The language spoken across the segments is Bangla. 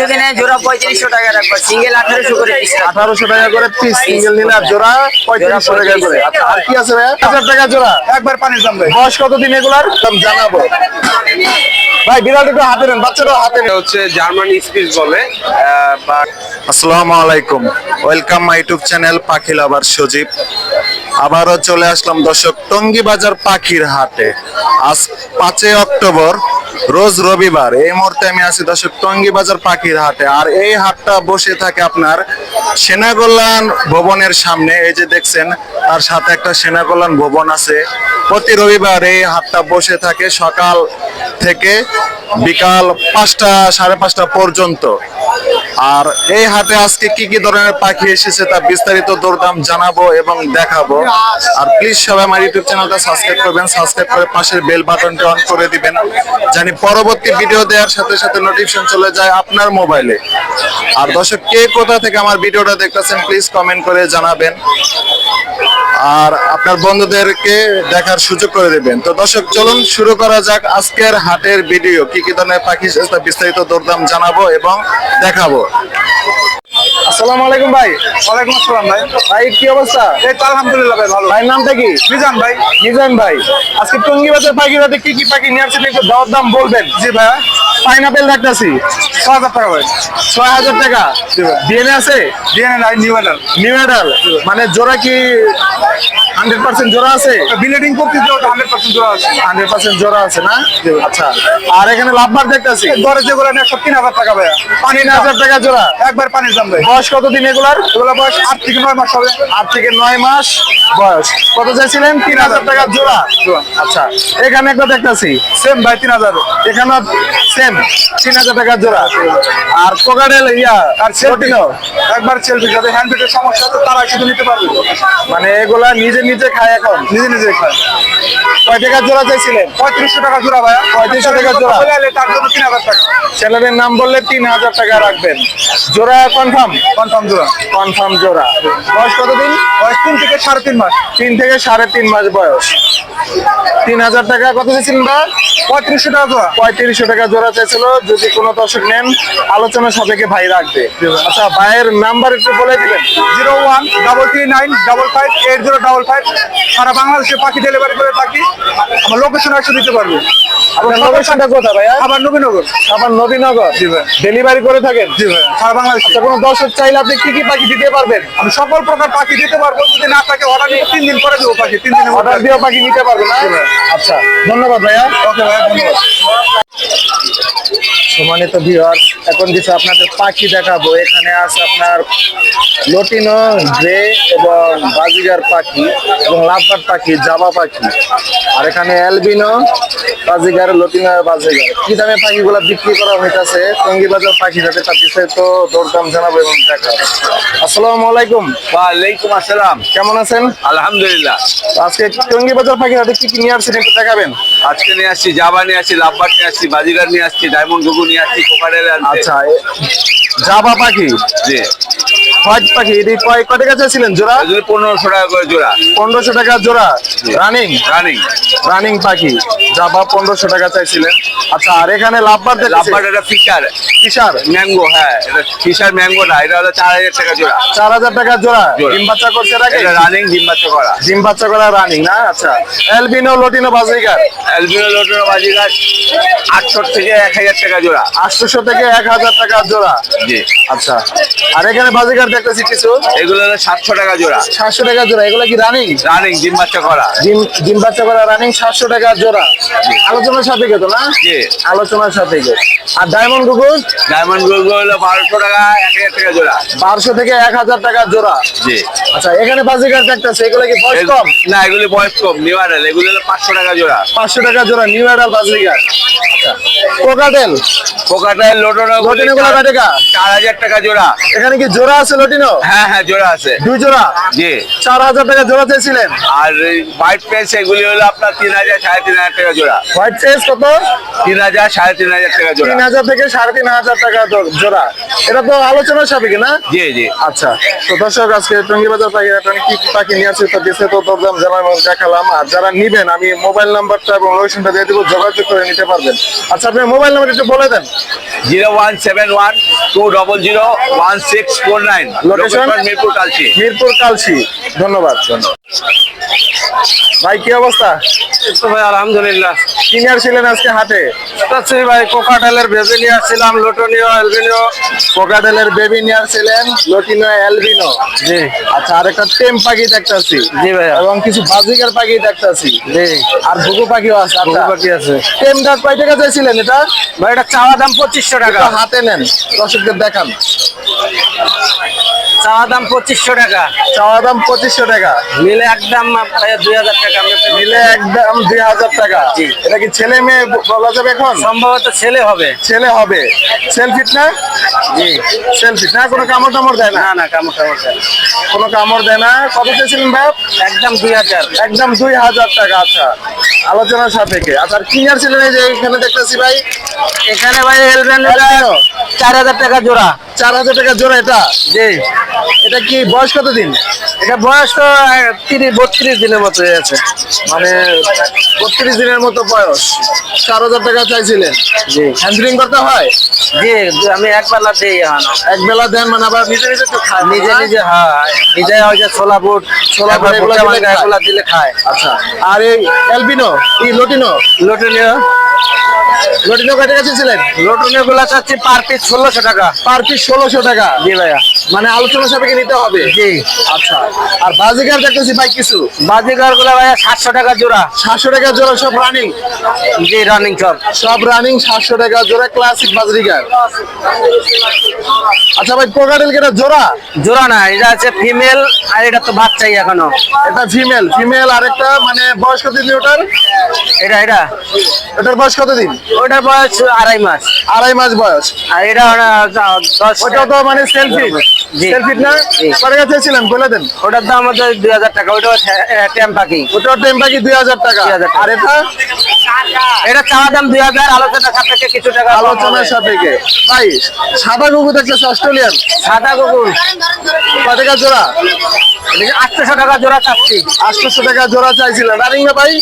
যদি নেয় জোড়া পঁয়ত্রিশশো টাকা রাখব। সিঙ্গেল আঠারোশো করে আঠারোশো টাকা করে পিস সিঙ্গেল নিলে আর জোড়া পঁয়ত্রিশশো টাকা করে। আচ্ছা আর কি আছে ভাইয়া? হাজার টাকা জোড়া। একবার পানির দাম ভাই বয়স কতদিন এগুলার? দাম জানাব। ভাই বিড়াল একটু হাতে নেন বাচ্চারা হাতে নেন। হচ্ছে জার্মান স্পিচ বলে আসসালামু আলাইকুম। Welcome my YouTube channel Pakhi lover Sajib. আবারও চলে আসলাম দর্শক টঙ্গী বাজার পাখির হাটে। আজ পাঁচই অক্টোবর রোজ রবিবার, এই মুহূর্তে আমি আছি দর্শক টঙ্গী বাজার পাখির হাটে। আর এই হাটটা বসে থাকে আপনার সেনাকল্যাণ ভবনের সামনে। এই যে দেখছেন, তার সাথে একটা সেনাকল্যাণ ভবন আছে। প্রতি রবিবার এই হাটটা বসে থাকে সকাল থেকে বিকাল পাঁচটা, সাড়ে পাঁচটা পর্যন্ত। আর এই হাটে আজকে কি কি ধরনের পাখি এসেছে তা বিস্তারিত দরদাম জানাব এবং দেখাবো। আর প্লিজ সবাই আমার ইউটিউব চ্যানেলটা সাবস্ক্রাইব করবেন সাবস্ক্রাইব করে পাশের বেল বাটনটা অন করে দিবেন জানি পরবর্তী ভিডিও দেওয়ার সাথে সাথে নোটিফিকেশন চলে যায় আপনার মোবাইলে আর দর্শক, কে কোথা থেকে আমার ভিডিওটা দেখতেছেন প্লিজ কমেন্ট করে জানাবেন। আর আপনার বন্ধুদেরকে দেখার সুযোগ করে দেবেন। তো দর্শক, চলুন শুরু করা যাক আজকের হাটের ভিডিও কি কি ধরনের পাখি বিস্তারিত দরদাম জানাব এবং দেখাবো। আসসালামু আলাইকুম ভাই। ওয়ালাইকুম আসসালাম ভাই। ভাই কি অবস্থা? এই তো আলহামদুলিল্লাহ ভাই ভালো। ভাইয়ের নামটা কি? মিজান ভাই। মিজান ভাই আজকে টঙ্গি বাজার পাখি রাতে কি কি পাখি নিয়ে আসছেন একটু দাম বলবেন? জি ভাইয়া। পাইনাপেল দেখতেছি। ছ হাজার টাকা ভাই। ছয় হাজার টাকা? ডিএনএ আছে? ডিএনএ নাই নিউ নিউ এডাল মানে জোড়া কি হান্ড্রেড পার্সেন্ট জোড়া আছে? বিলেডিং করতে ওটা হান্ড্রেড পার্সেন্ট জোড়া আছে। হান্ড্রেড পার্সেন্ট জোড়া আছে না? আচ্ছা। আর এখানে লাভবার দেখতেছি? দরে যেগুলো নেয় সব তিন হাজার টাকা ভাইয়া। পানি হাজার টাকা জোড়া। একবার পানির দাম ভাই বয়স কতদিন এগুলার? এগুলো বয়স আট থেকে নয় মাস হবে। আট থেকে নয় মাস বয়স। কত চাইছিলেন? তিন হাজার টাকা জোড়া। আচ্ছা। এখানে একটা দেখতেছি। সেম ভাই তিন হাজার। এখানে সেম তিন হাজার টাকা জোড়া। আর কোকাডেল ইয়া আর সেলফি প্রোটিনো একবার সেলফি যাদের হ্যান্ড পেটের সমস্যা আছে তারা শুধু নিতে পারবে। মানে এগুলা নিজে নিজে খায় এখন? নিজে নিজে খায়। কয় টাকা জোড়া চাইছিলেন? পঁয়ত্রিশশো টাকা জোড়া ভাইয়া। 3500 টাকা জোড়া। তার জন্য তিন হাজার টাকা। ছেলেদের নাম বললে তিন হাজার টাকা রাখবেন। জোড়া কনফার্ম কনফার্ম জোড়া। কনফার্ম জোড়া। বয়স কতদিন? বয়স তিন থেকে সাড়ে তিন মাস। তিন থেকে সাড়ে তিন মাস বয়স। তিন হাজার টাকা কত চাইছিলেন বা পঁয়ত্রিশশো টাকা জোড়া। পঁয়ত্রিশশো টাকা জোড়া চাইছিল। যদি কোনো দর্শক নেন আলোচনা সাপেক্ষে ভাই রাখবে। আচ্ছা ভাইয়ের নাম্বার একটু বলে দিবেন। Zero one double three nine double five eight zero double five. সারা বাংলাদেশে পাখি ডেলিভারি করে থাকি। আমার লোকেশন একশো দিতে পারবে। আপনার লোকেশনটা কোথায় ভাইয়া? আবার নবীনগর। আমার নবীনগর। জি ভাই। ডেলিভারি করে থাকেন? জি ভাই। সারা বাংলাদেশে। আচ্ছা কোনো দর্শক চাইলে আপনি কি কি পাখি দিতে পারবেন? আমি সকল প্রকার পাখি দিতে পারব যদি না থাকে অর্ডার নিয়ে তিন দিন পরে দেবো পাখি তিন দিন অর্ডার দিয়ে পাখি নিতে পারবেন না আচ্ছা ধন্যবাদ ভাইয়া। ওকে ভাইয়া ধন্যবাদ। সম্মানিত ভিউয়ার এখন কিছু আপনাদের পাখি দেখাবো। এখানে আছে আপনার লটিনো গ্রে এবং বাজিগার পাখি এবং লাভবার পাখি জাবা পাখি। আর এখানে অ্যালবিনো বাজিগার লটিনো আর বাজিগার। কি দামে পাখিগুলো বিক্রি করা হইতাছে? টঙ্গি বাজার পাখি যাতে তার বিষয়ে তো দরদাম জানাব এবং দেখাবো। আসসালামু আলাইকুম। ওয়ালাইকুম আসসালাম। কেমন আছেন? আলহামদুলিল্লাহ। আজকে টঙ্গি বাজার পাখি হাতে কি কি নিয়ে আসছেন একটু দেখাবেন। আজকে নিয়ে আসছি জাবা নিয়ে আসছি লাভবার নিয়ে আসছি বাজিগার নিয়ে আসছি। ডায়মন্ড ঘুঘু নিয়ে আসছি কোকারেল আচ্ছা জাবা পাখি জি। হোয়াইট পাখি এটি কয় টাকা চাইছিলেন জোড়া? পনেরোশো টাকা করে জোড়া। পনেরোশো টাকা জোড়া। রানিং রানিং রানিং পাখি। জাবা পনেরোশো টাকা চাইছিলেন। আচ্ছা আর এখানে লাভবার লাভবার এটা ফিশার। কিসার ম্যাঙ্গো হ্যাঁ এটা ফিশার ম্যাঙ্গো না এটা হলো চার হাজার টাকা জোড়া। চার হাজার টাকা জোড়া। ডিম বাচ্চা করছে এটা রানিং ডিম বাচ্চা করা। ডিম বাচ্চা করা রানিং না? আচ্ছা। এলবিনো লটিনো বাজিকার অ্যালবিনো বাজিগার আটশো থেকে এক হাজার টাকা জোড়া। আটশোশো থেকে এক হাজার টাকা জোড়া। জি। আচ্ছা। আর এখানে বাজিকার এগুলো হলো সাতশো টাকা জোড়া। সাতশো টাকা জোড়া এগুলো কি রানিং রানিং ডিম বাচ্চা করা। ডিম ডিম বাচ্চা করা রানিং সাতশো টাকা জোড়া। আলোচনার সাপেক্ষে তো না? আলোচনার সাপেক্ষে। আর ডায়মন্ড গুগল? ডায়মন্ডগুলো হলো বারোশো টাকা এক হাজার টাকা জোড়া। বারোশো থেকে এক হাজার টাকা জোড়া। জি। আচ্ছা এখানে বাজিকার দেখতেছে এগুলো কি বয়স কম? না এগুলি বয়স কম নিউ আডাল এগুলো হলো পাঁচশো টাকা জোড়া। পাঁচশো টাকা জোড়া নিউ এডাল বাজিকার। কোকাটেল কোকাটায় লোটোরা লটিনো গুলো টাকা চার হাজার টাকা জোড়া। এখানে কি জোড়া আছে লটিনো হ্যাঁ হ্যাঁ জোড়া আছে। দুই জোড়া? জি। চার হাজার টাকা জোড়া চেয়েছিলেন? আর হোয়াইট পেন্স এগুলি হলো আপনার তিন হাজার সাড়ে তিন হাজার টাকা জোড়া। হোয়াইট ফেস কত? তিন হাজার সাড়ে তিন হাজার টাকা জোড়া। তিন হাজার থেকে সাড়ে তিন হাজার টাকা জোড়া। এটা তো আলোচনার সাপেক্ষে না? জি জি। আচ্ছা। তো দর্শক আজকে টঙ্গি বাজার পাখি আমি কি পাখি নিয়ে আসছি তো দিচ্ছে তো দরদাম এবং দেখালাম। আর যারা নিবেন আমি মোবাইল নাম্বারটা এবং লোকেশনটা দিয়ে দিব যোগাযোগ করে নিতে পারবেন। আচ্ছা আপনি মোবাইল নাম্বার একটু বলে দেন। Zero one seven one two double zero one six four nine? Location Mirpur Kalshi. Mirpur Kalshi ধন্যবাদ। ভাই কি অবস্থা? ভাই আলহামদুলিল্লাহ। কি নিয়ে আসছিলেন আজকে হাটে? আচ্ছা ভাই কোকাটেলের বেবি নিয়ে আসছিলাম লোটনীয় এলবিনিও কোকাডেলের বেবি নিয়ে আসছিলেন লটিনো অ্যালবিনো। জি। আচ্ছা আর একটা টেম পাখি দেখতাছি। জি ভাইয়া। এবং কিছু বাজিকার পাখি দেখতাছি। জি। আর ঘুঘু পাখিও আছে ঘুঘু আচ্ছা পাখি আছে। টেমটা কয় টাকা চাইছিলেন এটা? ভাই এটা চাওয়া দাম পঁচিশশো টাকা। হাতে নেন দর্শকদের দেখান। চাওয়া দাম পঁচিশশো টাকা। চাওয়া দাম পঁচিশশো টাকা। মিলে একদম দুই হাজার টাকা নিলে একদম দুই হাজার টাকা। এটা কি ছেলে মেয়ে বলা যাবে এখন? সম্ভবত ছেলে হবে। ছেলে হবে। সেলফিট না? জি। সেলফিট না? কোনো কামড় টামড় দেয় না? না না কামড় কামড় দেয় না। কোনো কামড় দেয় না? কত চেয়েছিলেন ভাই? একদম দুই হাজার। একদম দুই হাজার টাকা আচ্ছা। আলোচনার সাপেক্ষে। আচ্ছা আর কিনার ছিলেন এই যে এখানে দেখতেছি ভাই? এখানে ভাই এলবেন চার হাজার টাকা জোড়া। চার হাজার টাকা জোড়া এটা? জি। এটা কি বয়স কত দিন এটা বয়স তো তিরিশ বত্রিশ দিনের মতো আছে মানে বত্রিশ দিনের মতো বয়স। চার হাজার টাকা চাইছিলেন। জি। হ্যান্ডলিং করতে হয়? জি আমি একবেলা দিই এখন। এক বেলা দেন মানে আবার নিজে নিজে তো খায় নিজে নিজে হ্যাঁ নিজে ওই যে ছোলা বুট ছোলা বুট এগুলো দিলে খায়। আচ্ছা। আর এই অ্যালবিনো এই লটিনো লোটনীয় টাকা চেয়েছিলেন চাচ্ছি পার পিস ষোলোশো টাকা। পার পিস ষোলোশো টাকা। জি ভাইয়া। মানে আলোচনা সাপেক্ষে নিতে হবে? জি। আচ্ছা। আর বাজিকার দেখতেছি ভাই কিছু? বাজিগারগুলা ভাইয়া সাতশো টাকা জোড়া। সাতশো টাকা জোড়া সব রানিং জি রানিং সব। সব রানিং সাতশো টাকা জোড়া ক্লাসিক বাজরিকার আচ্ছা ভাই কোকাটেল কেটা জোড়া? জোড়া না এটা আছে ফিমেল আর এটা তো বাচ্চাই এখনও। এটা ফিমেল ফিমেল আরেকটা মানে বয়স কত দিন ওটার? এটা এটা। ওটার বয়স কত দিন ওটার বয়স আড়াই মাস। আড়াই মাস বয়স। আর এটা ওটা তো মানে সেলফি জি। সেলফি না। কত টাকা বলে দেন। ওটার দাম হচ্ছে দুই হাজার টাকা। ওটা ট্যাম পাখি। ওটার টাইম বাকি দুই হাজার টাকা। 2000 টাকা। আর এটা? এটা চাওয়া দাম দুই হাজার আলোচনা সাপেক্ষে কিছু টাকা। আলোচনার সাপেক্ষে। ভাই সাদা গুগু দেখতেছে অস্ট্রেলিয়ান। সাদা কুকুর। কয় টাকা জোড়া? আটশোশো টাকা জোড়া চাচ্ছি। আটশোশো টাকা জোড়া চাইছিলেন। রানিং না ভাই?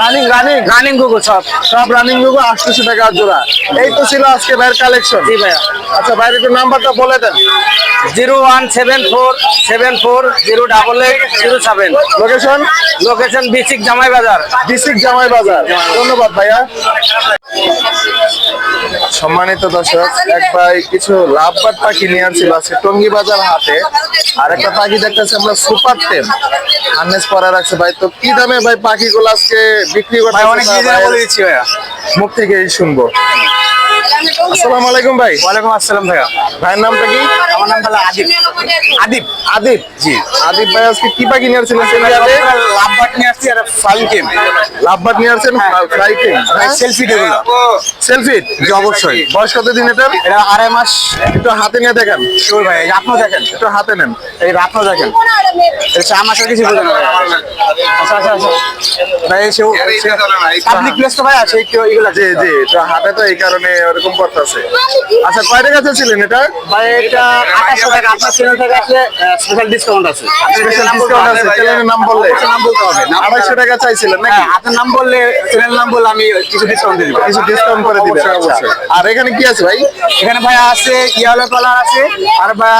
রানিং রানিং রানিং কুকুর সব। সব রানিং গুগু আটশোশো টাকা জোড়া। এই তো ছিল আজকে ভাইয়ের কালেকশন জি ভাইয়া। আচ্ছা ভাইয়ের একটু নাম্বারটা বলে দেন। Zero one seven four seven four zero double eight zero seven. Location location BSCIC Jamai Bazar district জামাই বাজার ধন্যবাদ ভাইয়া। সম্মানিত দর্শক এক ভাই কিছু লাভবার পাখি নিয়ে আসছিল আজকে টঙ্গি বাজার হাতে আর একটা পাখি দেখতেছি আমরা সুপার টেন। হার্নেস পরা রাখছে ভাই। তো কি দামে ভাই পাখিগুলো আজকে বিক্রি করতে অনেক মুখ থেকেই শুনব। আসসালামু আলাইকুম ভাই। ওয়ালাইকুম আসসালাম ভাইয়া। ভাইয়ের নামটা কি? আমার নাম হলো আদিব। আদিব। আদিব? জি। আদিব ভাই আজকে কি পাখি নিয়ে আসছিলেন লাভবাট নিয়ে আসছি আর ফাইন গেম লাভবাদ নিয়ে আসছেন ফ্রাই টেম সেলফি এগুলো সেলফি জি অবশ্যই। বয়স কত দিন এটার? এটা আড়াই মাস। একটু হাতে নিয়ে দেখেন। শিওর ভাই এই আপনিও দেখেন। একটু হাতে নেন। এই আপনিও দেখেন। এটা চার মাসের কিছু বোঝেন আচ্ছা আচ্ছা আচ্ছা। ভাই সেও পাবলিক প্লেস তো ভাই আছে একটু এগুলো জি জি তো হাতে তো এই কারণে ওরকম করতেছে আচ্ছা কয় টাকা ছিলেন এটা? ভাই এটা আঠাশশো টাকা আপনার চ্যানেল থেকে আসলে স্পেশাল ডিসকাউন্ট আছে। স্পেশাল ডিসকাউন্ট আছে চ্যানেলের নাম বললে। নাম বলতে হবে আড়াইশো টাকা চাইছিলেন নাকি? হ্যাঁ আপনার নাম বললে চ্যানেল নাম বললে আমি কিছু ডিসকাউন্ট দিয়ে দিব। কিছু ডিসকাউন্ট করে দিবেন আচ্ছা। আর এখানে কি আছে ভাই? এখানে ভাই আছে ইয়েলো কালার আছে আর ভাই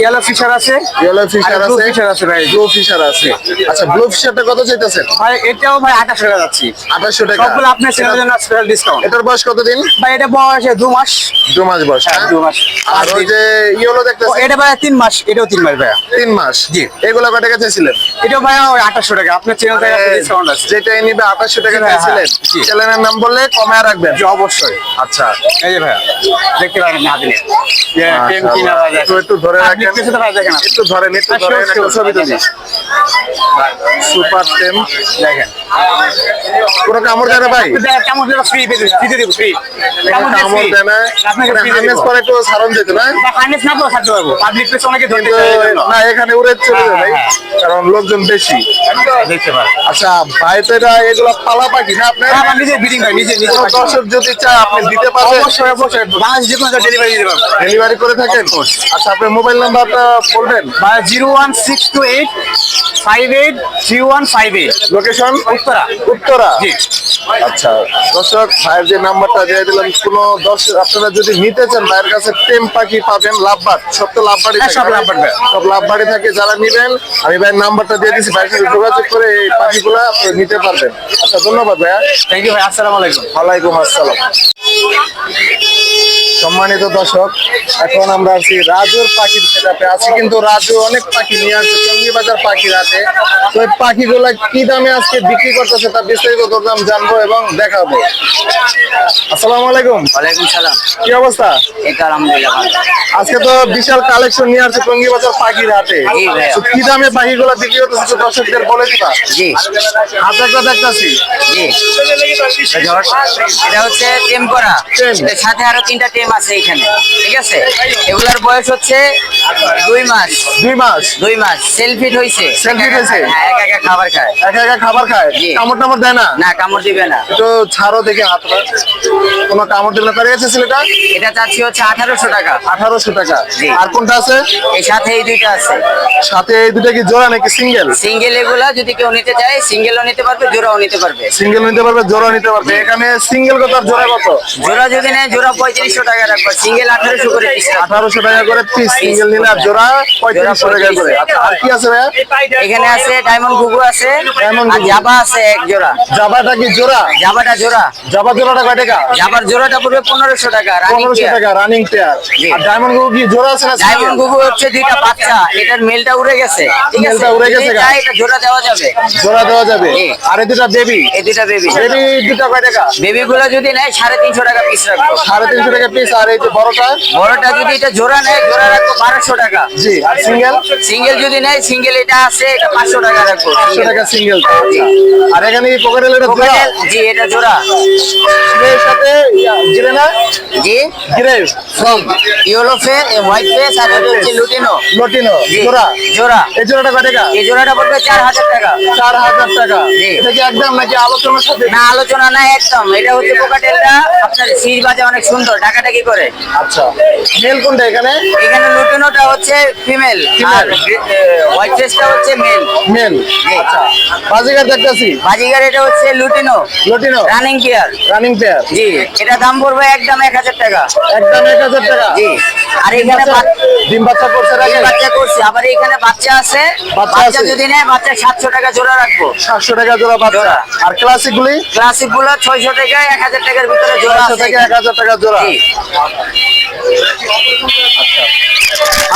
ইয়েলো ফিশার আছে। ইয়েলো ফিশার আছে। fisher আছে ভাই। ব্লু ফিশার আছে। আচ্ছা ব্লু ফিশারটা কত চাইতেছেন? ভাই এটাও ভাই আঠাশশো টাকা যাচ্ছি। আঠাশশো টাকা। সবগুলো আপনার চ্যানেলের জন্য স্পেশাল ডিসকাউন্ট এটার বয়স কতদিন? ভাই এটা বয়স দু মাস। দু মাস বয়স। হ্যাঁ, হ্যাঁ? দু মাস। আর ওই যে ইয়েলো দেখতেছি এটা ভাই তিন মাস এটাও তিন মাস ভাইয়া। তিন মাস? জি। এগুলো কয় টাকা চাইছিলেন? এটাও ভাইয়া ওই আঠাশশো টাকা। আপনার চ্যানেল থেকে ডিসকাউন্ট আছে। যেটা নিবে আঠাশশো টাকা হ্যাঁ, জি। চ্যানেলের নাম বললে কমায় রাখবেন? জি অবশ্যই। আচ্ছা। এই যে ভাইয়া দেখতে পারেন না দিলে একটু ধরে রাখেন। একটু ধরেন একটু ধরেন sure, ছবি তুলি। সুপার টেম দেখেন। কোনো কামড় দেয় না ভাই? ফ্রি ফ্রি দিয়ে দেবো ফ্রি কামড় দেয় না আপনাকে মানে free দিয়ে হার্নেস পরে একটু সারণ যেত না হার্নেস না তো থাকতে পারব। পাবলিক প্লেস অনেকে ধরতে কিন্তু চায় এই জন্য। না এখানে উড়ে চলে যায় ভাই হ্যাঁ, কারণ লোকজন বেশি। দেখতে আচ্ছা ভাই তো এটা এগুলো পালা পাখি না আপনার? আমার নিজে বিডিং হয় নিজে নিজে দর্শক যদি চায় আপনি দিতে পারবেন। অবশ্যই অবশ্যই। বাংলাদেশ যে কোনো ডেলিভারি দিতে পারব ডেলিভারি করে থাকেন? আচ্ছা আপনার মোবাইল নাম্বারটা বলবেন? Zero one six two eight five eight three one five eight. Location Uttara. Uttara? জি। আচ্ছা দর্শক ভাইয়ের যে নাম্বারটা দিয়ে দিলাম কোনো দর্শক আপনারা যদি নিতে চান ভাইয়ের কাছে টেম পাখি পাবেন সব তো লাভবাড়ি হ্যাঁ, সব ভাই। সব লাভবাড়ি থাকে যারা নিবেন আমি ভাইয়ের নাম্বারটা দিয়ে দিচ্ছি ভাইয়ের সাথে যোগাযোগ করে এই পাখিগুলো আপনি নিতে পারবেন। আচ্ছা ধন্যবাদ ভাইয়া। থ্যাংক ইউ ভাই আসসালামু আলাইকুম। ওয়ালাইকুম আসসালাম। সম্মানিত দর্শক এখন আমরা আছি রাজুর পাখির সেটাপে আছি কিন্তু রাজু অনেক পাখি নিয়ে আসছে টঙ্গি বাজার পাখির হাটে। তো এই পাখিগুলা কি দামে আজকে বিক্রি করতেছে তা বিস্তারিত দাম জানব এবং দেখাবো। আসসালামু আলাইকুম। ওয়ালাইকুম সালাম। কি অবস্থা? আলহামদুলিল্লাহ আজকে তো বিশাল কালেকশন নিয়ে আসছে টঙ্গি বাজার পাখির হাটে। জি ভাইয়া। তো কি দামে পাখিগুলা বিক্রি করতেছে তো দর্শকদের বলে দিবা? জি। হাতে একটা দেখতেছি। জি। এটা হচ্ছে টেম করা। সাথে আরও তিনটা টেম আছে এখানে ঠিক আছে? এগুলার বয়স হচ্ছে দুই মাস। দুই মাস। দুই মাস। সেলফিট হয়েছে Self-feed হয়েছে? হ্যাঁ একা একা খাবার খায়। একা একা খাবার খায়? কামড় টামড় দেয় না? না কামড় দিবে না। একটু ছাড়ো দেখে হাতটা কোনো কামড় দিলে পারে গেছে ছেলেটা? এটা চাচ্ছি হচ্ছে আঠারোশো টাকা। আঠারোশো টাকা। আর কোনটা আছে? এই সাথে এই দুইটা আছে। সাথে এই দুটা কি জোড়া নাকি সিঙ্গেল? সিঙ্গেল এগুলা যদি কেউ নিতে চায় সিঙ্গেলও নিতে পারবে জোড়াও নিতে পারবে। সিঙ্গেল নিতে পারবে জোড়া নিতে পারবে। এখানে সিঙ্গেল কত আর জোড়া কত? জোড়া যদি নেয় জোড়া পঁয়ত্রিশশো টাকা রাখব। সিঙ্গেল আঠারোশো করে আঠারোশো টাকা করে পিস সিঙ্গেল নিলে আর জোড়া পঁয়ত্রিশশো টাকা করে। আচ্ছা আর কি আছে ভাইয়া? এখানে আছে ডায়মন্ড ঘুঘু আছে আর জাবা আছে এক জোড়া। জাবাটা কি জোড়া? জাবাটা জোড়া। জাবা জোড়াটা কয় টাকা? জাবার জোড়াটা পড়বে পনেরোশো টাকা পনেরোশো টাকা রানিং পেয়ার আর ডায়মন্ডগুলো কি জোড়া আছে না ডায়মন্ড? ঘুঘু হচ্ছে দুইটা বাচ্চা এটার মেলটা উড়ে গেছে মেলটা উড়ে গেছে এটা জোড়া দেওয়া যাবে। জোড়া দেওয়া যাবে। আর এই দুটা বেবি এই দুইটা বেবি বেবি দুটা কয় টাকা? বেবি গুলো যদি নেয় সাড়ে তিনশো টাকা পিস রাখব। সাড়ে তিনশো টাকা পিস আর এই যে বড়টা? বড়টা যদি এটা জোড়া নেয় জোড়া রাখব বারোশো টাকা। জি আর সিঙ্গেল সিঙ্গেল যদি নেয় সিঙ্গেল এটা আছে এটা পাঁচশো টাকা রাখব। পাঁচশো টাকা সিঙ্গেল আর এখানে কি কোকারেল এটা জোড়া? জি এটা জোড়া। এর সাথে জিরে না? জি। জিরে from yellow face white face আর এটা হচ্ছে লুটিনো লটিনো জোড়া। জোড়া। এই জোড়াটা কয় টাকা? এই জোড়াটা পড়বে চার হাজার টাকা। চার হাজার টাকা। এটা কি একদম নাকি আলোচনার সাথে? না আলোচনা নাই একদম। এটা হচ্ছে কোকাটেলটা আপনার সিজ বাজে অনেক সুন্দর। টাকাটা কি করে? আচ্ছা। মেল কোনটা এখানে? এখানে লুটিনোটা হচ্ছে ফিমেল। আর হোয়াইট হচ্ছে মেল। মেল। আচ্ছা। বাজিগার দেখতেছি। বাজিগার এটা হচ্ছে lutino. Lutino. Running care running pair জি। এটা দাম পড়বে একদম এক হাজার টাকা। একদম এক হাজার টাকা। জি। আর এখানে বাচ্চা- ডিম বাচ্চা করছে আগে বাচ্চা করছি। আবার এখানে বাচ্চা আছে। বাচ্চা যদি নেয় বাচ্চা সাতশো টাকা জোড়া রাখব। সাতশো টাকা জোড়া বাচ্চা। আর ক্লাসিক গুলি? ক্লাসিকগুলো ছয়শো টাকা এক হাজার টাকার ভিতরে জোড়া পাঁচশো আছে থেকে এক হাজার টাকা জোড়া।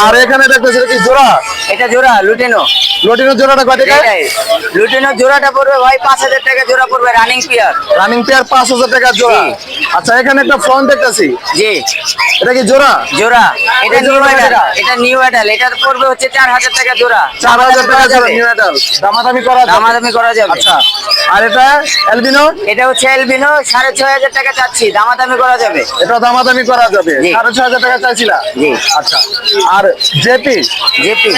আর এখানে দেখতেছি কি জোড়া? এটা জোড়া লুটিনো। লুটিনো জোড়াটা কত টাকা লুটিনো জোড়াটা পড়বে ভাই 5000 টাকা জোড়া পড়বে রানিং পেয়ার রানিং পেয়ার 5000 টাকা জোড়া। আচ্ছা এখানে একটা ফোন দেখতেছি। জি। এটা কি জোড়া? জোড়া। এটা নিউ অ্যাডাল এটা নিউ অ্যাডাল এটা পড়বে হচ্ছে 4000 টাকা জোড়া। 4000 টাকা জোড়া নিউ অ্যাডাল দামাদামি করা দামাদামি করা যাবে। আচ্ছা। আর এটা এলবিনো এটা হচ্ছে এলবিনো 6500 টাকা চাচ্ছি। দামাদামি করা যাবে। এটা দামাদামি করা যাবে। হাজার টাকা চাইছিলা? আচ্ছা। আর জেপি? জেপি।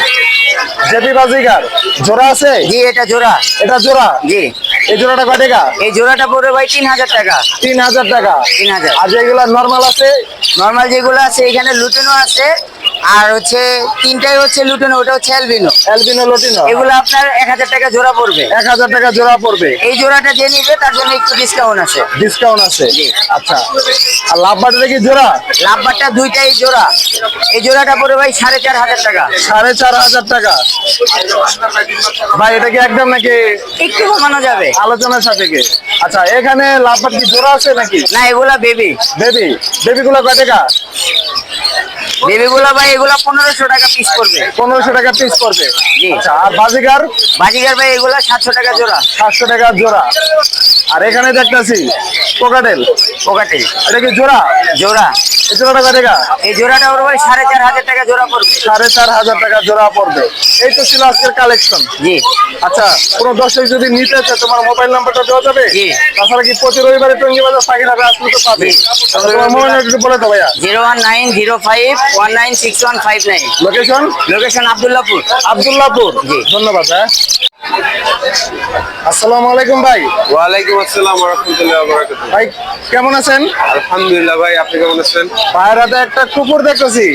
জেপি বাজিকার জোড়া আছে? জি এটা জোড়া। এটা জোড়া? জি। এই জোড়াটা কয় টাকা? এই জোড়াটা পড়বে ভাই তিন হাজার টাকা। তিন হাজার টাকা। তিন হাজার। আর যেগুলা নর্মাল আছে? নর্মাল যেগুলো আছে এখানে লুটেনো আছে আর হচ্ছে তিনটাই হচ্ছে লুটেনো ওটা হচ্ছে অ্যালবিনো। এলবিনো লটিনো। এগুলো আপনার এক হাজার টাকা জোড়া পড়বে। এক হাজার টাকা জোড়া পড়বে। এই জোড়াটা যে নিবে তার জন্য একটু ডিসকাউন্ট আছে। ডিসকাউন্ট আছে। জি। আচ্ছা। আর লাভ বাটারে কি জোড়া? লাভবারটা দুইটাই জোড়া। এই জোড়াটা পড়বে ভাই সাড়ে চার হাজার টাকা। সাড়ে চার হাজার টাকা। ভাই এটা কি একদম নাকি একটু কমানো যাবে। আলোচনার সাথে কি আচ্ছা এখানে লাভ বাট কি জোড়া আছে নাকি? না এগুলা বেবি বেবি বেবি গুলো কয় টাকা? বেবিগুলো ভাই এগুলো পনেরোশো টাকা পিস পড়বে। পনেরোশো টাকা পিস পড়বে। জি। আচ্ছা আর বাজিগার? বাজিগার ভাই এগুলো সাতশো টাকা জোড়া। সাতশো টাকা জোড়া। আর এখানে দেখতেছি কোকাটেল পোকাটেল এটা কি জোড়া? জোড়া। এই জোড়াটা টাকা? এই জোড়াটা ওর ভাই সাড়ে চার হাজার টাকা জোড়া পড়বে। সাড়ে চার হাজার টাকা জোড়া পড়বে। এই তো ছিল আজকের কালেকশন জি। আচ্ছা কোনো দর্শক যদি নিতে চায় তোমার মোবাইল নাম্বারটা দেওয়া যাবে? জি। তাছাড়া কি প্রতি রবিবারে টঙ্গি বাজার হাটে আসলে তো পাবে? তোমার মোবাইল নাম্বার বলে দাও ভাইয়া। Zero one nine zero five one nine six one five nine location location Abdullahpur Abdullahpur জি। ধন্যবাদ হ্যাঁ। আসসালামু আলাইকুম ভাই। ওয়ালাইকুম আসসালাম রহমতুল্লাহ বরাকাত ভাই কেমন আছেন? আলহামদুলিল্লাহ ভাই আপনি কেমন আছেন? একটা কুকুর দেখতেছি।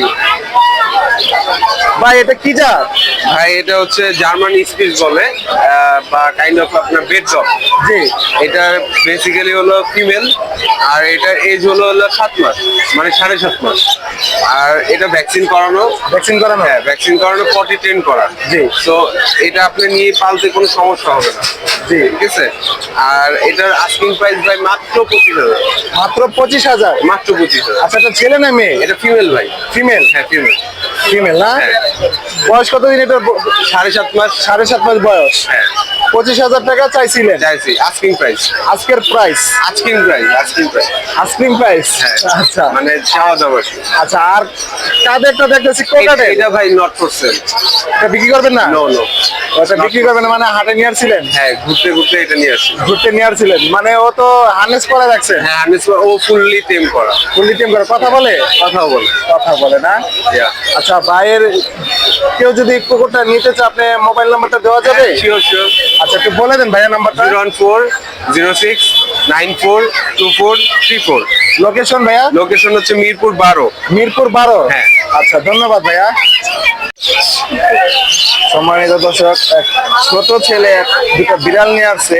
ভাই এটা কি জাত? ভাই এটা হচ্ছে জার্মান স্পিচ বলে বা কাইন্ড অফ আপনার বেড ডগ জি। এটা বেসিক্যালি হলো ফিমেল আর এটার এজ হলো হলো সাত মাস মানে সাড়ে সাত মাস। আর এটা ভ্যাকসিন করানো। ভ্যাকসিন করানো? হ্যাঁ ভ্যাকসিন করানো পটি ট্রেন করা। জি। তো এটা আপনি নিয়ে পালতে কোনো সমস্যা হবে না। জি। ঠিক আছে? আর এটার আস্কিং প্রাইস ভাই মাত্র পঁচিশ হাজার। মাত্র পঁচিশ হাজার? মাত্র পঁচিশ হাজার। আচ্ছা এটা ছেলে না মেয়ে? এটা ফিমেল ভাই। ফিমেল হ্যাঁ ফিমেল ফিমেল না? হ্যাঁ। বয়স কতদিন এটা সাড়ে সাত মাস। সাড়ে সাত মাস বয়স? হ্যাঁ। পঁচিশ হাজার টাকা চাইছিলেন। চাইছি আস্কিং প্রাইস আজকের price asking price asking price ice cream price হ্যাঁ। আচ্ছা। মানে চাওয়া দাওয়া আচ্ছা আর কাদেরটা দেখতেছি কোকাটে এটা ভাই নট ফর সেল এটা বিক্রি করবেন না? নো নো ওটা বিক্রি করবেন মানে হাটে নিয়ে আসছিলেন? হ্যাঁ ঘুরতে ঘুরতে এটা নিয়ে আসি ঘুরতে নিয়ে আসছিলেন। মানে ও তো হার্নেস করে রাখছে? হ্যাঁ আনিস ও ফুললি টেম করা। ফুললি টিম করে। কথা বলে? কথা বলে। কথা বলে না? আচ্ছা ভাইয়ের কেউ যদি কুকুরটা নিতে চায় আপনি মোবাইল নাম্বারটা দেওয়া যাবে? শিওর শিওর আচ্ছা একটু বলে দেন ভাইয়া নাম্বারটা। Zero one four zero six nine four two four three four. Location ভাইয়া? লোকেশন হচ্ছে মিরপুর বারো। মিরপুর বারো? হ্যাঁ। আচ্ছা ধন্যবাদ ভাইয়া। সম্মানিত দর্শক এক ছোট ছেলে এক দুটো বিড়াল নিয়ে আসছে।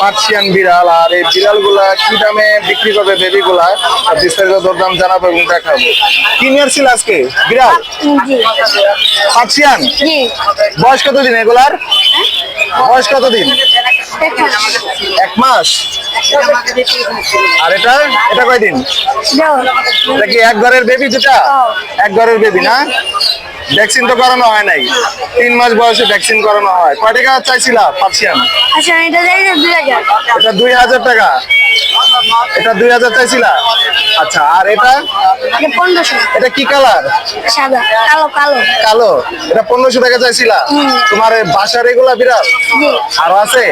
পার্সিয়ান বিড়াল আর এই বিড়ালগুলা কি দামে বিক্রি করবে বেবি গুলা আর বিস্তারিত দরদাম জানাব এবং দেখাবো। কি নিয়ে আসছিল আজকে? বিড়াল? পার্সিয়ান? বয়স কতদিন এগুলার? বয়স কতদিন? এক মাস? আর এটা? এটা কয়দিন? এটা কি এক ঘরের বেবি দুটা? এক ঘরের বেবি না? ভ্যাকসিন তো করানো হয় নাই। তিন মাস বয়সে ভ্যাকসিন করানো হয়। কয় টাকা চাইছিলা পার্সিয়ান? আচ্ছা এটা দুই হাজার। টাকা। এটা দুই হাজার চাইছিলা? আচ্ছা আর এটা? এটা কি কালার সাদা কালো কালো। কালো। এটা পনেরোশো টাকা চাইছিলা? তোমার বাসার এগুলা বিড়াল? জি। আরও আছে?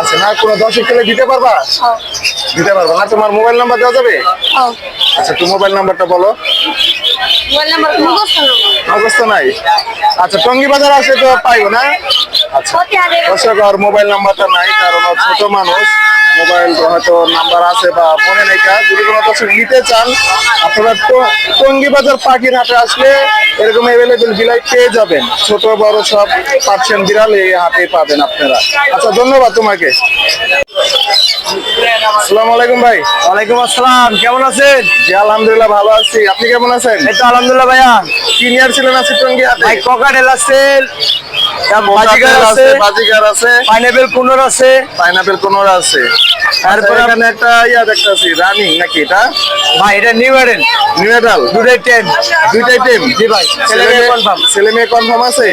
আছে না কোনো দর্শক খেলে দিতে পারবা? দিতে পারবা না তোমার মোবাইল নাম্বার দেওয়া যাবে? আচ্ছা তুমি মোবাইল নাম্বারটা বলো। অবস্থা নাই? আচ্ছা টঙ্গি বাজার আসে তো পাইবো না? আচ্ছা মোবাইল নাম্বারটা নাই কারণ ছোট মানুষ। মোবাইল হয়তো নাম্বার আছে বা মনে নেই কা যদি কোনো দর্শক নিতে চান আপনারা তো- টঙ্গি বাজার পাখির হাটে আসলে এরকম অ্যাভেলেবেল বিলাই পেয়ে যাবেন। ছোট বড় সব পাচ্ছেন বিড়াল এই হাটে পাবেন আপনারা। আচ্ছা ধন্যবাদ তোমাকে। আসসালামু আলাইকুম ভাই। ওয়ালাইকুম আসসালাম কেমন আছেন? জি আলহামদুলিল্লাহ ভালো আছি। আপনি কেমন আছেন? এই তো আলহামদুলিল্লাহ ভাইয়া। সিনিয়র ছিলেন আছে টঙ্গি হাটে ভাই ককাটেল আছে বাজিগার আছে আছে বাজিগার আছে। পাইনাপেল কুনোর আছে। পাইনাপেল কোনোর আছে। তারপরে এখানে একটা ইয়া দেখতেছি রানিং নাকি এটা? ভাই এটা নিউ এডেন নিউটাল দুটাই টেন দুইটাই টিম জি ভাই ছেলে মেয়ে কনফার্ম ছেলে মেয়ে কনফার্ম আছে?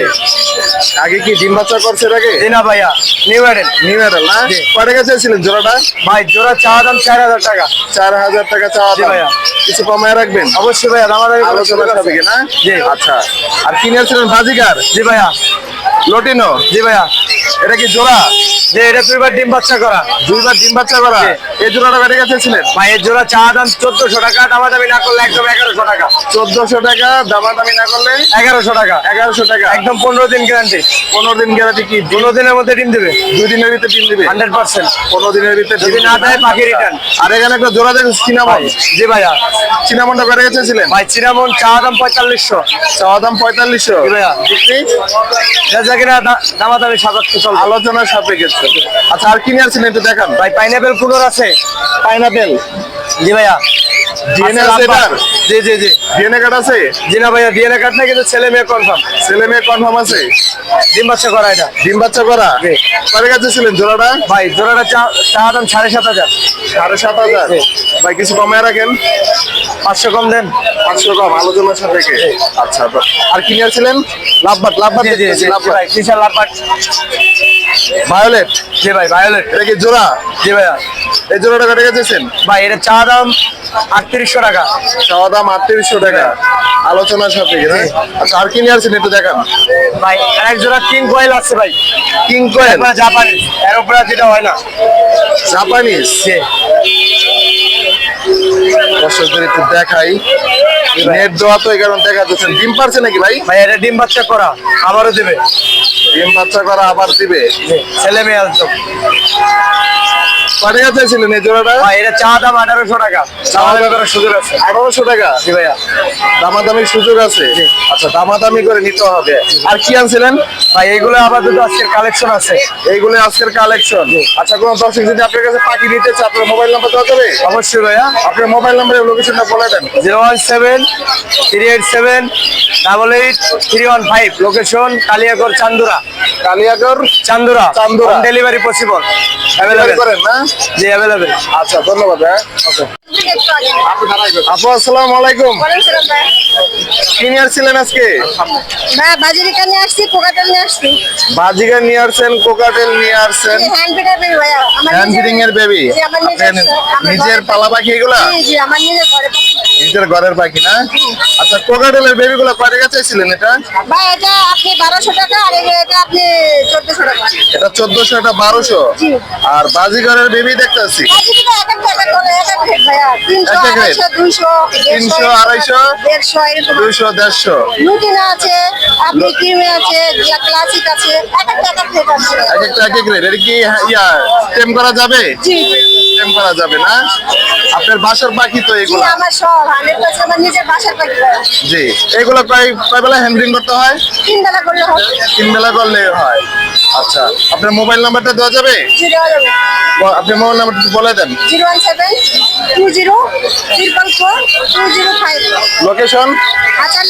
আগে কি ডিম বাচ্চা করছে আগে? জি না ভাইয়া নিউ এডেন নিউটাল না? জি। কয় টাকা চাইছিলেন জোড়াটা? ভাই জোড়া চাওয়া দাম চার হাজার টাকা। চার হাজার টাকা চাওয়া দাম। ভাইয়া। কিছু কমায় রাখবেন? অবশ্যই ভাইয়া আমাদের আলোচনা সাপেক্ষে না? জি। আচ্ছা। আর কিনেছিলেন বাজিগার জি ভাইয়া। লটিনো জি ভাইয়া। এটা কি জোড়া? যে এটা দুইবার ডিম বাচ্চা করা। দুইবার ডিম বাচ্চা করা। এই জোড়াটা কয় টাকা চাইছিলেন? ভাই এর জোড়া চাওয়া দাম চোদ্দশো টাকা দামাদামি না করলে একদম এগারোশো টাকা। চোদ্দশো টাকা দামাদামি না করলে এগারোশো টাকা। এগারোশো টাকা। একদম পনেরো দিন গ্যারান্টি পনেরো দিন গ্যারান্টি কি? পনেরো দিনের মধ্যে ডিম দেবে। দুই দিনের ভিতরে ডিম দিবে? Hundred percent. পনেরো দিনের ভিতরে যদি না দেয় পাখি রিটার্ন আর এখানে একটা জোড়া দেখো সিনামন। জি ভাইয়া। সিনামনটা করে গেছিলেন ভাই চিনামন চাওয়া দাম পঁয়তাল্লিশশো। চাওয়া দাম পঁয়তাল্লিশশো। জি ভাইয়া। বিক্রি? যা কিনা দামাদামি সাতাশশো চলবে। আলোচনার সাপেক্ষে। আচ্ছা আর কিনে আসছেন একটু দেখান। ভাই পাইনাপেল কুলোর আছে। পাইনাপেল জি ভাইয়া। DNA আছে আছে এটার? জি জি জি। ডিএনএ কার্ড আছে? জি না ভাইয়া ডিএনএ কার্ড না কিন্তু ছেলে মেয়ে কনফার্ম ছেলে মেয়ে কনফার্ম আছে? ডিম বাচ্চা করা এটা। ডিম বাচ্চা করা। কার কাছে ছিলেন জোড়াটা? ভাই জোড়াটা চা দাম সাড়ে সাত হাজার। সাড়ে সাত হাজার। ভাই কিছু কমে রাখেন? পাঁচশো কম দেন। পাঁচশো কম আলোচনার সাথে আচ্ছা আর কি নিয়েছিলেন লাভবাট লাভবাট। লাভবাট লাভবাট? ভায়োলেট জি ভাই ভায়োলেট এটা কি জোড়া? জি ভাইয়া। এই জোড়াটা কেটে গেছেন ভাই এটা চা দাম আটত্রিশশো টাকা। চাওয়া দাম আটত্রিশশো টাকা। আলোচনার সাথে আচ্ছা আর কি নিয়ে আসছেন একটু দেখান। ভাই এক জোড়া কিং কয়েল আছে ভাই। কিং কোয়েল জাপানি এর উপরে যেটা হয় না। জাপানিজ দর্শকদের একটু দেখাই। নেট দেওয়া তো এই কারণে দেখা যাচ্ছে। ডিম পারছে নাকি ভাই? ভাই এটা ডিম বাচ্চা করা। আবারও দেবে। ডিম বাচ্চা করা আবার দিবে। ছেলে মেয়ে কত টাকা চাইছিলেন এই জোড়াটা? ভাই এটা চা দাম আঠারোশো টাকা। করার সুযোগ আছে। আঠারোশো টাকা? জি ভাইয়া। দামাদামির সুযোগ আছে? আচ্ছা দামাদামি করে নিতে হবে। আর কি আনছিলেন? ভাই এগুলো আপাতত আজকের কালেকশন আছে। এইগুলো আজকের কালেকশন। আচ্ছা কোন দর্শক যদি আপনার কাছে পাখি নিতে চায় আপনার মোবাইল নাম্বার দেওয়া যাবে? অবশ্যই ভাইয়া। আপনার মোবাইল নাম্বারের লোকেশনটা বলে দেন। Zero one seven three eight seven double eight three one five. Location Kaliyagarh Chandura. Kaliyagarh Chandura. Chandura. Delivery possible. Available করেন না? জি অ্যাভেলেবেল আচ্ছা ধন্যবাদ হ্যাঁ? ওকে আপু আসসালামু আলাইকুম। আজকে? বাজিরিকা নিয়ে আসছি কোকাটেল নিয়ে আসছি। বাজিকা নিয়ে আসছেন কোকাটেল নিয়ে আসছেন। হ্যান্ড ফিডার বেবি হ্যান্ড নিজের- ফিডিং এর বেবি নিজের পালা পাখি এগুলা? জি জি আমার নিজের ঘরে। নিজের ঘরের পাখি না? আচ্ছা কোকাটেলের বেবি গুলা কয় টাকা চাইছিলেন এটা? ভাই এটা আপনি বারোশো টাকা আর এটা আপনি টাকা। এটা এটা। আর বাজিগরের বেবি দেখতেছি বাজারে এক এক এক এক রেট ভাইয়া। তিনশো এক এক রেট। আড়াইশো দুইশো তিনশো, আড়াইশো, দেড়শো এরকম। দুইশো দেড়শো? লুটিনা আছে আপনি ক্রিমে আছে ক্লাসিক আছে এক একটা এক এক আছে। এক একটা এক এক রেট এটা কি ইয়া টেম করা যাবে? জি। টেম করা যাবে না? আপনার বাসার পাখি তো এগুলো। আমার সব বাসার পাখি জি এগুলো বেলা হ্যান্ডলিং করতে হয়? তিন বেলা করলে তিন বেলা করলে হয়। আচ্ছা আপনার মোবাইল নাম্বারটা দেওয়া যাবে? আপনি মোবাইল নাম্বারটা বলে দেন। Zero one seven two zero triple four two zero five. Location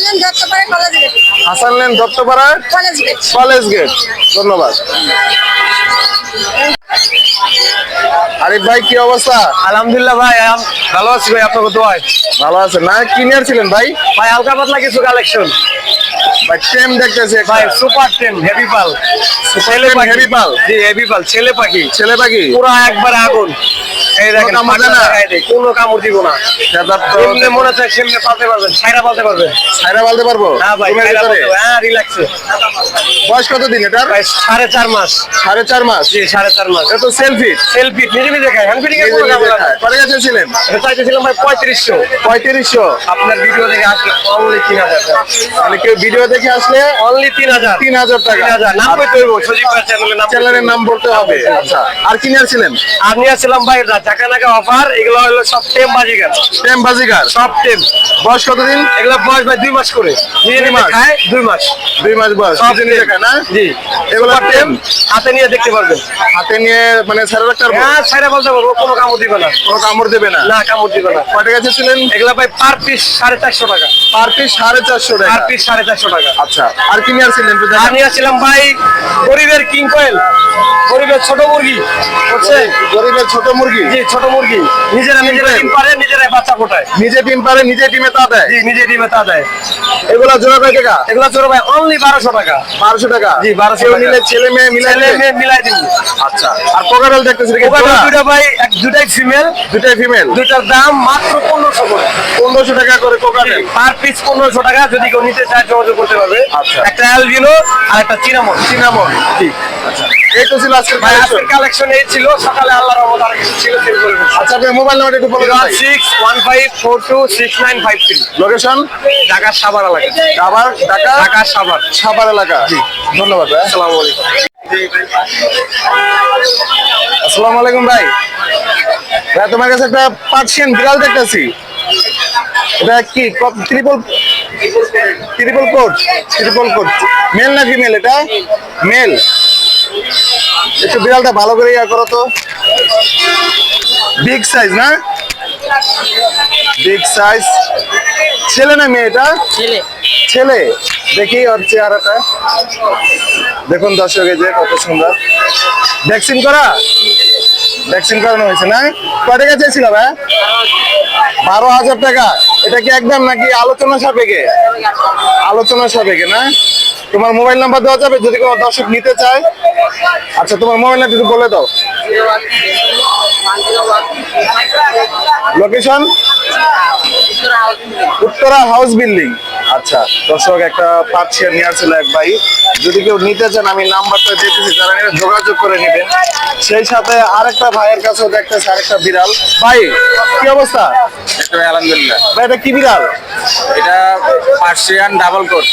নাম যত college gate. Hasan lane Duttapara? College gate. College gate. ধন্যবাদ। আরিফ ভাই কি অবস্থা? আলহামদুলিল্লাহ ভাই ভালো আছি ভাই আপনাকে দোয়ায় ভালো আছে না কি নিয়েছিলেন ভাই? ভাই হালকা পাতলা কিছু কালেকশন ভাই টেম দেখতেছি ভাই সুপার টেম হেভি পাল ছেলে পাখি। heavy পাল? জি হেভি পাল ছেলে পাখি। ছেলে পাখি? পুরো একবার আগুন। এই দেখেন কামড় না? কোনো কামড় দিব না। মনে চায় সেমনি পালতে পারবেন ছাইরা পালতে পারবেন। ছাইরা পারব? হ্যাঁ ভাই। হ্যাঁ রিল্যাক্সে বয়স কত দিন এটার সাড়ে চার মাস। সাড়ে চার মাস? জি সাড়ে চার মাস। এটা তো সেলফি সেলফি নিজে নিজে খায় হ্যান্ড ফিটিং এর কোনো কামড় না। কত কাছে ছিলেন চাইতেছিলাম ভাই পঁয়ত্রিশশো। পঁয়ত্রিশশো। আপনার ভিডিও দেখে আসলে অনলি মানে কেউ ভিডিও দেখে অনলি টাকা। তিন হাজার। নাম কইতে হইব সজীব ভাই চ্যানেলের নাম চ্যানেলের নাম বলতে হবে। আচ্ছা আর কি আর ভাই নাকা অফার এগুলো হলো সব টেম বাজিকার টেম সব টেম। বয়স কতদিন? এগুলো বয়স ভাই দুই মাস করে। নিজে দুই মাস? খায় দুই মাস। মাস বয়স। সব নিজে নিজে খায় না? জি। এগুলো এগুলো টেম। হাতে নিয়ে দেখতে পারবেন। হাতে নিয়ে মানে রাখতে পারব হ্যাঁ ছাইরা বলতে পারব কোনো কামড় দিবে না। কোনো কামড় দেবে না? না কামড় দিবে না। কয় টাকা ছিলেন এগুলো ভাই পার পিস সাড়ে চারশো টাকা। পার পিস সাড়ে চারশো টাকা। পার পিস সাড়ে চারশো টাকা। আচ্ছা আর কি একটু আর দেখান। নিয়েছিলাম ভাই গরিবের কিং কোয়েল গরিবের ছোট মুরগি বুঝছে গরিবের ছোট মুরগি? জি ছোট মুরগি। নিজেরা নিজেরা ডিম পারে নিজেরাই বাচ্চা ফোটায় নিজে ডিম পারে নিজে ডিমে তা দেয়? জি নিজে ডিমে তা দেয়। এগুলা জোড়া কয় টাকা? এগুলো চোর ভাই অনলি বারোশো টাকা। বারোশো টাকা? জি, 1200 কেউ নিলে ছেলে মেয়ে মিলে ছেলে মেয়ে মিলাই দিব। আচ্ছা। আর কোকারেল দেখতেছি দেখি দুইটা ভাই এক দুটাই ফিমেল দুটাই ফিমেল দুইটার দাম মাত্র পনেরোশো করে। পনেরোশো টাকা করে কোকারেল পার পিস পনেরোশো টাকা যদি কেউ নিতে চায় যোগাযোগ করতে পারবে। আচ্ছা। একটা অ্যালবিনো আর একটা চিনামন সিনামন জি আচ্ছা। এই তো ছিল আজকের ভাই কালেকশন কালেকশন এই ছিল। সকালে আল্লাহর রহমত আর কিছু ছিল সেল করে আচ্ছা মোবাইল নাম্বার একটু বলে দিন লোকেশন ঢাকা সাভার এলাকা। আবার ঢাকা? ঢাকা সাভার। সাভার এলাকা। ধন্যবাদ আসসালামু আলাইকুম। আসসালামু আলাইকুম ভাই। ভাই, তোমার কাছে একটা পার্সিয়ান বিড়াল দেখতেছি। এটা কি কোট কোট মেল না ফিমেল এটা? মেল একটু বিড়ালটা ভালো করে ইয়া করো তো। বিগ সাইজ না? বিগ সাইজ ছেলে না মেয়ে এটা? ছেলে। ছেলে দেখি ওর চেহারাটা। দেখুন দর্শক এই যে কত সুন্দর। ভ্যাকসিন করা? ভ্যাকসিন করানো হয়েছে না? কয় টাকা চেয়েছিল ভাই? বারো হাজার টাকা। এটা কি একদম নাকি আলোচনা সাপেক্ষে? আলোচনা সাপেক্ষে না? তোমার মোবাইল নাম্বার দেওয়া যাবে? যদি কোনো দর্শক নিতে চায়। আচ্ছা তোমার মোবাইল নাম্বার একটু বলে দাও। লোকেশন উত্তরা হাউস বিল্ডিং আচ্ছা দর্শক একটা পার্সিয়ান নিয়ে আসছিল এক ভাই। যদি কেউ নিতে চান আমি নাম্বারটা দিতেছি তারা নিয়ে যোগাযোগ করে নেবেন। সেই সাথে আরেকটা ভাইয়ের কাছেও দেখতেছে আরেকটা বিড়াল। ভাই কি অবস্থা? আলহামদুলিল্লাহ। ভাই এটা কি বিড়াল? এটা Persian double coat.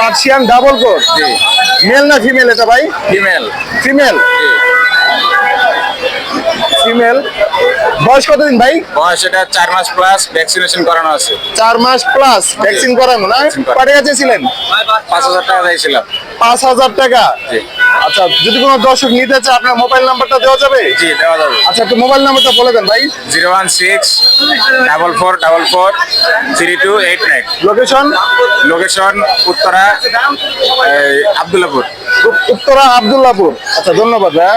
Persian double coat? Male না ফিমেল এটা ভাই? Female female female. বয়স কতদিন ভাই? বয়স এটা চার মাস প্লাস ভ্যাকসিনেশন করানো আছে। চার মাস প্লাস ভ্যাকসিন করানো না? টাকা চেয়েছিলেন? পাঁচ হাজার টাকা চাইছিলাম। পাঁচ হাজার টাকা। জি। আচ্ছা যদি কোনো দর্শক নিতে চায় আপনার মোবাইল নাম্বারটা দেওয়া যাবে? জি দেওয়া যাবে। আচ্ছা একটু মোবাইল নাম্বারটা বলে দেন ভাই। Zero one six double four double four three two eight nine. Location location Uttara Abdullahpur. Uttara Abdullahpur. আচ্ছা ধন্যবাদ ভাই।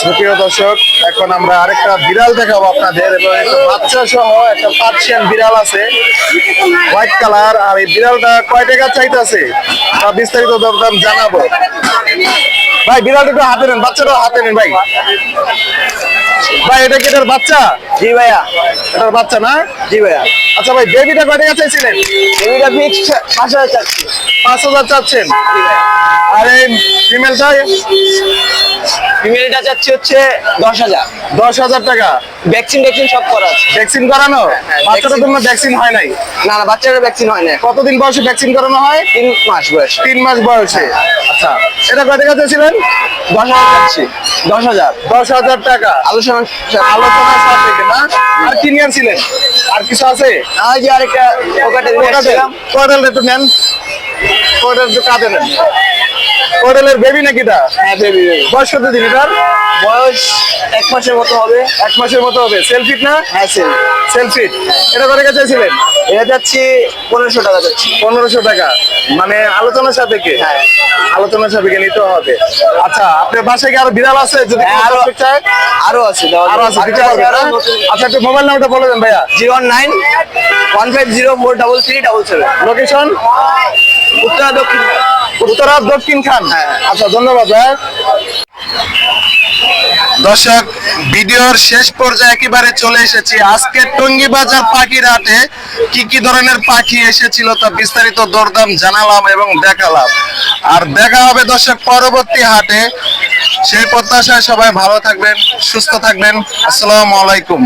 সুপ্রিয় দর্শক এখন আমরা আরেকটা বিড়াল দেখাবো আপনাদের এবং একটা বাচ্চা সহ একটা পার্সিয়ান বিড়াল আছে হোয়াইট কালার আর এই বিড়ালটা কয় টাকা চাইতেছে? তা বিস্তারিত দরদাম জানাব। ভাই বিড়াল একটু হাতে নেন বাচ্চাটা হাতে নেন ভাই। ভাই এটা কি এটার বাচ্চা? জি ভাইয়া। এটার বাচ্চা না? জি ভাইয়া। আচ্ছা ভাই বেবিটা কয় টাকা চাইছিলেন বেবিটা ফিক্স পাঁচ হাজার চাচ্ছি। পাঁচ হাজার চাচ্ছেন। আর এই ফিমেলটা ফিমেলটা চাচ্ছি হচ্ছে দশ হাজার। দশ হাজার টাকা। ভ্যাকসিন ভ্যাকসিন সব করা আছে। ভ্যাকসিন করানো? বাচ্চাটার vaccine- জন্য ভ্যাকসিন হয় নাই? না না বাচ্চারা ভ্যাকসিন হয় না কতদিন বয়সে ভ্যাকসিন করানো হয়? তিন মাস বয়স। তিন মাস বয়সে। আচ্ছা এটা কত টাকা চেয়েছিলেন দশ হাজার চাচ্ছি। দশ হাজার। দশ হাজার টাকা। আলোচনা আলোচনা সাপেক্ষে না? আর কি নিয়ে ছিলেন আর কিছু আছে? ওই যে আরেকটা ওকাটে দিয়েছিলাম একটু নেন। কোয়েডেল একটু কাঁদে নেন। কোয়েডেলের বেবি নাকি এটা? হ্যাঁ বেবি বয়স কত দিন এটার? বয়স এক মাসের মতো হবে। এক মাসের মতো হবে। সেলফিট না? হ্যাঁ সেল সেলফিট এটা কত টাকা চাইছিলেন? এটা যাচ্ছি পনেরোশো টাকা যাচ্ছি। পনেরোশো টাকা। মানে আলোচনা সাপেক্ষে? হ্যাঁ। আলোচনা সাপেক্ষে নিতে হবে। আচ্ছা আপনার বাসায় কি আরও বিড়াল আছে যদি হ্যাঁ, আরো- চায়? আরও আছে আরও আছে দিতে পারবেন? আচ্ছা একটু মোবাইল নাম্বারটা বলে দেন ভাইয়া। Zero nine one five zero four double three double seven. Location Uttara দক্ষিণ উত্তরা দক্ষিণ খান। হ্যাঁ। আচ্ছা ধন্যবাদ ভাইয়া দর্শক ভিডিওর শেষ পর্যায়ে একেবারে চলে এসেছি। আজকে টঙ্গী বাজার পাখির হাটে কি কি ধরনের পাখি এসেছিল তা বিস্তারিত দরদাম জানালাম এবং দেখালাম। আর দেখা হবে দর্শক পরবর্তী হাটে। সেই প্রত্যাশায় সবাই ভালো থাকবেন সুস্থ থাকবেন। আসসালামু আলাইকুম।